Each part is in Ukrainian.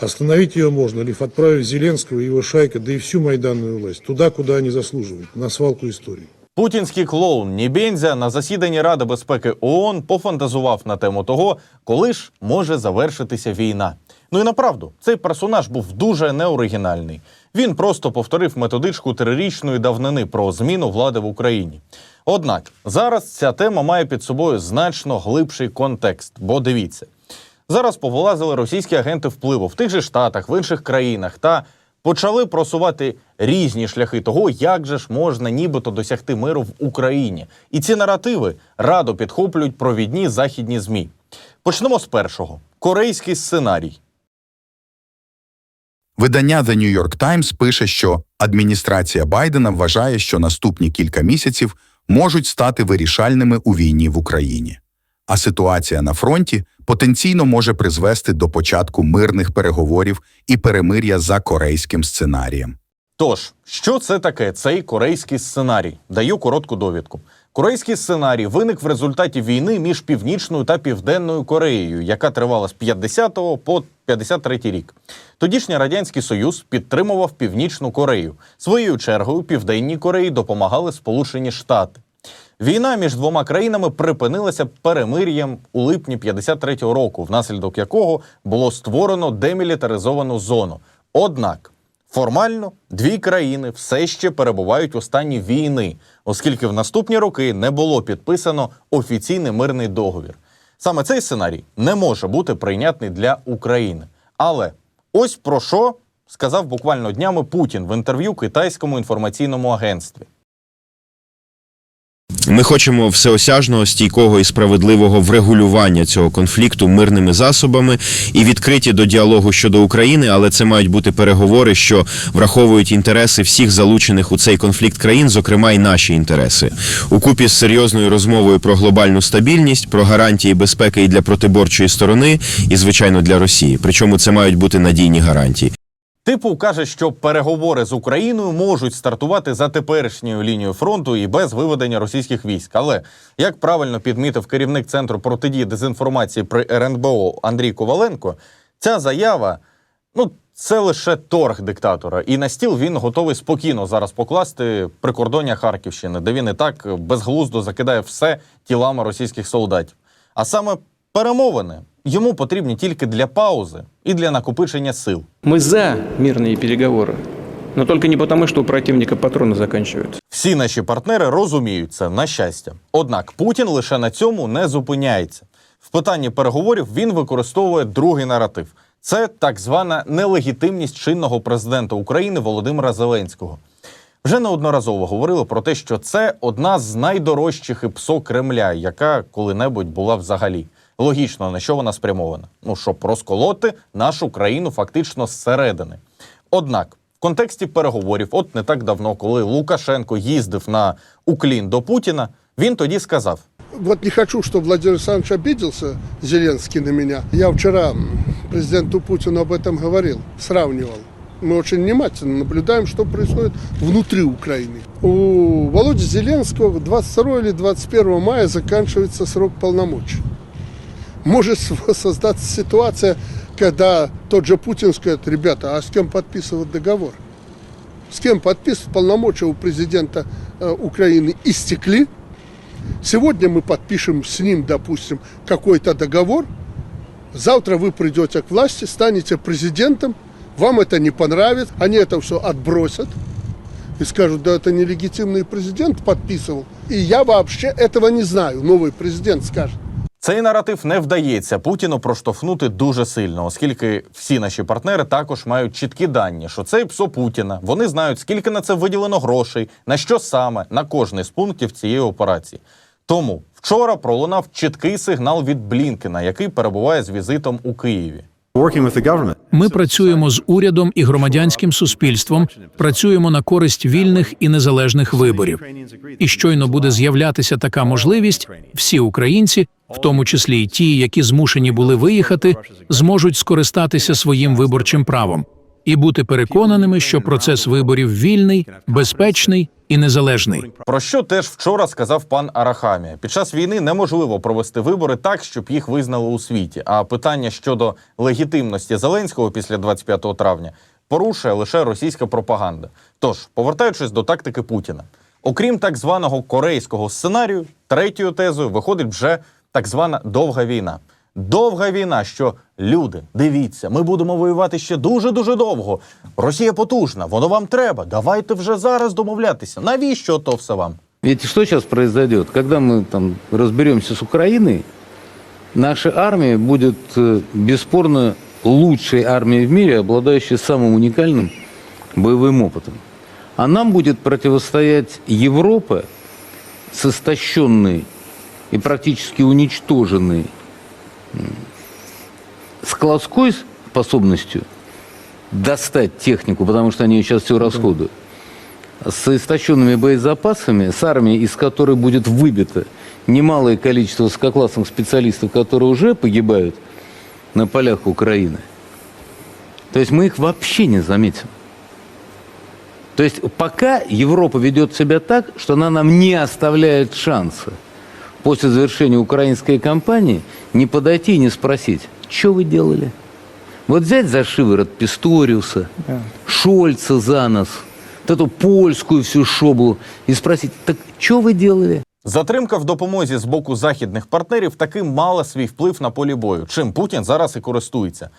Остановить ее можно, лишь отправив Зеленского его шайка, да и всю майданную власть, туда, куда они заслуживают, на свалку истории. Путінський клоун Нібензя на засіданні Ради безпеки ООН пофантазував на тему того, коли ж може завершитися війна. Ну і направду, цей персонаж був дуже неоригінальний. Він просто повторив методичку трирічної давнини про зміну влади в Україні. Однак зараз ця тема має під собою значно глибший контекст, бо дивіться. Зараз повилазили російські агенти впливу в тих же штатах, в інших країнах та почали просувати різні шляхи того, як же ж можна нібито досягти миру в Україні. І ці наративи радо підхоплюють провідні західні змі. Почнемо з першого: корейський сценарій. Видання The New York Times пише, що адміністрація Байдена вважає, що наступні кілька місяців можуть стати вирішальними у війні в Україні. А ситуація на фронті потенційно може призвести до початку мирних переговорів і перемир'я за корейським сценарієм. Тож, що це таке цей корейський сценарій? Даю коротку довідку. Корейський сценарій виник в результаті війни між Північною та Південною Кореєю, яка тривала з 50 по 53 рік. Тодішній радянський союз підтримував Північну Корею. Своєю чергою Південній Кореї допомагали Сполучені Штати. Війна між двома країнами припинилася перемир'ям у липні 53-го року, внаслідок якого було створено демілітаризовану зону. Однак формально дві країни все ще перебувають у стані війни, оскільки в наступні роки не було підписано офіційний мирний договір. Саме цей сценарій не може бути прийнятний для України. Але ось про що сказав буквально днями Путін в інтерв'ю китайському інформаційному агентстві. Ми хочемо всеосяжного, стійкого і справедливого врегулювання цього конфлікту мирними засобами і відкриті до діалогу щодо України, але це мають бути переговори, що враховують інтереси всіх залучених у цей конфлікт країн, зокрема й наші інтереси. Укупі з серйозною розмовою про глобальну стабільність, про гарантії безпеки і для протиборчої сторони, і звичайно для Росії. Причому це мають бути надійні гарантії. Типу каже, що переговори з Україною можуть стартувати за теперішньою лінією фронту і без виведення російських військ. Але як правильно підмітив керівник центру протидії дезінформації при РНБО Андрій Коваленко, ця заява ну це лише торг диктатора, і на стіл він готовий спокійно зараз покласти прикордоння Харківщини, де він і так безглуздо закидає все тілами російських солдатів. А саме перемовини йому потрібні тільки для паузи і для накопичення сил. Мы за мирные переговоры, но только не потому, что у противника патроны заканчиваются. Всі наші партнери розуміють це на щастя. Однак Путін лише на цьому не зупиняється. В питанні переговорів він використовує другий наратив: це так звана нелегітимність чинного президента України Володимира Зеленського. Вже неодноразово говорили про те, що це одна з найдорожчих ІПСО Кремля, яка коли-небудь була взагалі. Логічно, на що вона спрямована? Ну, щоб розколоти нашу країну фактично зсередини. Однак, в контексті переговорів, от не так давно, коли Лукашенко їздив на уклін до Путіна, він тоді сказав: Вот не хочу, чтобы Владимир Александрович обиделся, Зеленский, на меня. Я вчера м, президенту Путину об этом говорил, сравнивал. Мы очень внимательно наблюдаем, что происходит внутри Украины. У Володи Зеленского 22 или 21 мая заканчивается срок полномочий. Может создаться ситуация, когда тот же Путин скажет, ребята, а с кем подписывать договор? С кем подписывать полномочия у президента э, Украины истекли, Сегодня мы подпишем с ним, допустим, какой-то договор. Завтра вы придете к власти, станете президентом. Вам это не понравится. Они это все отбросят и скажут, да это нелегитимный президент подписывал. И я вообще этого не знаю. Новый президент скажет. Цей наратив не вдається Путіну проштовхнути дуже сильно, оскільки всі наші партнери також мають чіткі дані, що це ПСО Путіна. Вони знають, скільки на це виділено грошей, на що саме на кожний з пунктів цієї операції. Тому вчора пролунав чіткий сигнал від Блінкена, який перебуває з візитом у Києві. Ми працюємо з урядом і громадянським суспільством, працюємо на користь вільних і незалежних виборів. І щойно буде з'являтися така можливість, всі українці, в тому числі й ті, які змушені були виїхати, зможуть скористатися своїм виборчим правом і бути переконаними, що процес виборів вільний, безпечний і незалежний. Про що теж вчора сказав пан Арахамія. Під час війни неможливо провести вибори так, щоб їх визнали у світі. А питання щодо легітимності Зеленського після 25 травня порушує лише російська пропаганда. Тож, повертаючись до тактики Путіна, окрім так званого корейського сценарію, третьою тезою виходить вже так звана довга війна. Довга війна, що люди, дивіться, ми будемо воювати ще дуже дуже довго. Росія потужна, воно вам треба. Давайте вже зараз домовлятися. Навіщо то все вам? Ведь что сейчас произойдет? Когда мы там разберемся с Украиной, наша армия будет э, бесспорно лучшей армией в мире, обладающей самым уникальным боевым опытом. А нам будет противостоять Европа с истощенной и практически уничтоженной м, складской способностью достать технику, потому что они сейчас все расходуют с истощенными боезапасами, с армией, из которой будет выбито немалое количество высококлассных специалистов, которые уже погибают на полях Украины. То есть мы их вообще не заметим. То есть пока Европа ведет себя так, что она нам не оставляет шанса после завершения украинской кампании не подойти и не спросить, что вы делали? Вот взять за шиворот Писториуса, Шольца за нос, вот эту польскую всю шоблу и спросить, так что вы делали? Затримка в допомозі з боку західних партнерів таки мала свій вплив на полі бою, чим Путін зараз і користується.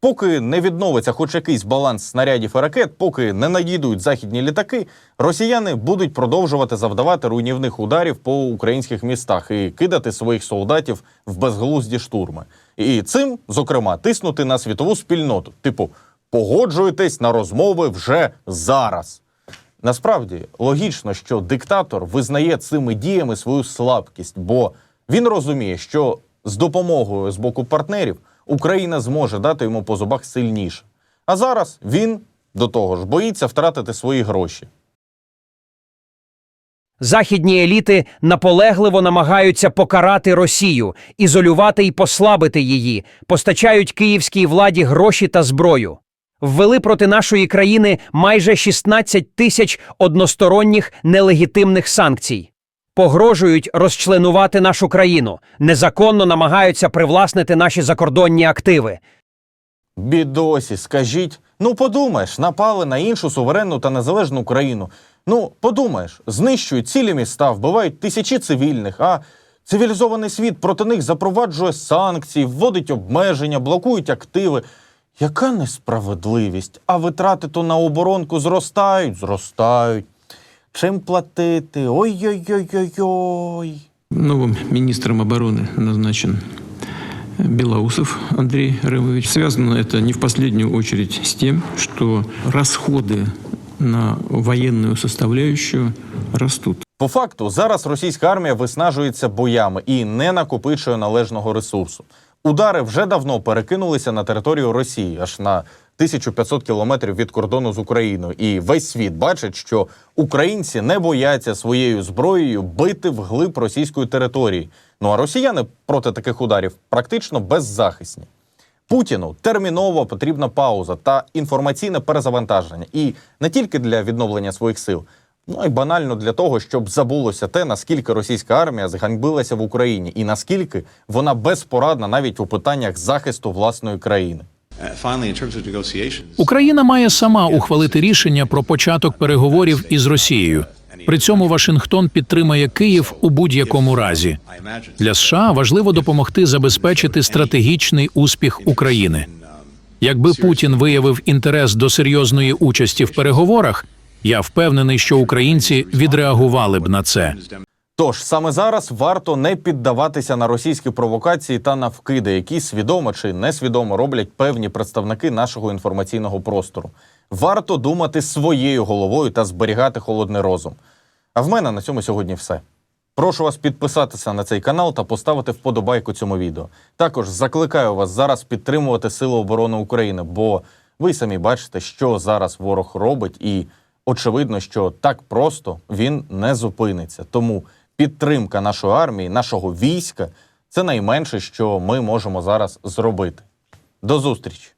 Поки не відновиться хоч якийсь баланс снарядів і ракет, поки не надійдуть західні літаки, росіяни будуть продовжувати завдавати руйнівних ударів по українських містах і кидати своїх солдатів в безглузді штурми. І цим, зокрема, тиснути на світову спільноту, типу, погоджуйтесь на розмови вже зараз. Насправді логічно, що диктатор визнає цими діями свою слабкість, бо він розуміє, що з допомогою з боку партнерів Україна зможе дати йому по зубах сильніше. А зараз він до того ж боїться втратити свої гроші. Західні еліти наполегливо намагаються покарати Росію, ізолювати і послабити її, постачають київській владі гроші та зброю. Ввели проти нашої країни майже 16 тисяч односторонніх нелегітимних санкцій. Погрожують розчленувати нашу країну, незаконно намагаються привласнити наші закордонні активи. Бідосі, скажіть, ну подумаєш, напали на іншу суверенну та незалежну країну. Ну, подумаєш, знищують цілі міста, вбивають тисячі цивільних, а цивілізований світ проти них запроваджує санкції, вводить обмеження, блокують активи. Яка несправедливість? А витрати то на оборонку зростають, зростають Чим платити? Ой-ой-ой-ой-ой. Новым министром обороны назначен Белоусов Андрей Рымович. Связано это не в последнюю очередь с тем, что расходы на военную составляющую растут. По факту, зараз російська армія виснажується боями і не накопичує належного ресурсу. Удари вже давно перекинулися на територію Росії, аж на 1500 кілометрів від кордону з Україною. І весь світ бачить, що українці не бояться своєю зброєю бити вглиб російської території. Ну а росіяни проти таких ударів практично беззахисні. Путіну терміново потрібна пауза та інформаційне перезавантаження, і не тільки для відновлення своїх сил, ну й банально для того, щоб забулося те, наскільки російська армія зганьбилася в Україні, і наскільки вона безпорадна навіть у питаннях захисту власної країни. Україна має сама ухвалити рішення про початок переговорів із Росією. При цьому Вашингтон підтримає Київ у будь-якому разі. Для США важливо допомогти забезпечити стратегічний успіх України. Якби Путін виявив інтерес до серйозної участі в переговорах, я впевнений, що українці відреагували б на це. Тож саме зараз варто не піддаватися на російські провокації та на вкиди, які свідомо чи несвідомо роблять певні представники нашого інформаційного простору. Варто думати своєю головою та зберігати холодний розум. А в мене на цьому сьогодні все. Прошу вас підписатися на цей канал та поставити вподобайку цьому відео. Також закликаю вас зараз підтримувати Сили оборони України, бо ви самі бачите, що зараз ворог робить, і очевидно, що так просто він не зупиниться. Тому підтримка нашої армії, нашого війська це найменше, що ми можемо зараз зробити. До зустрічі!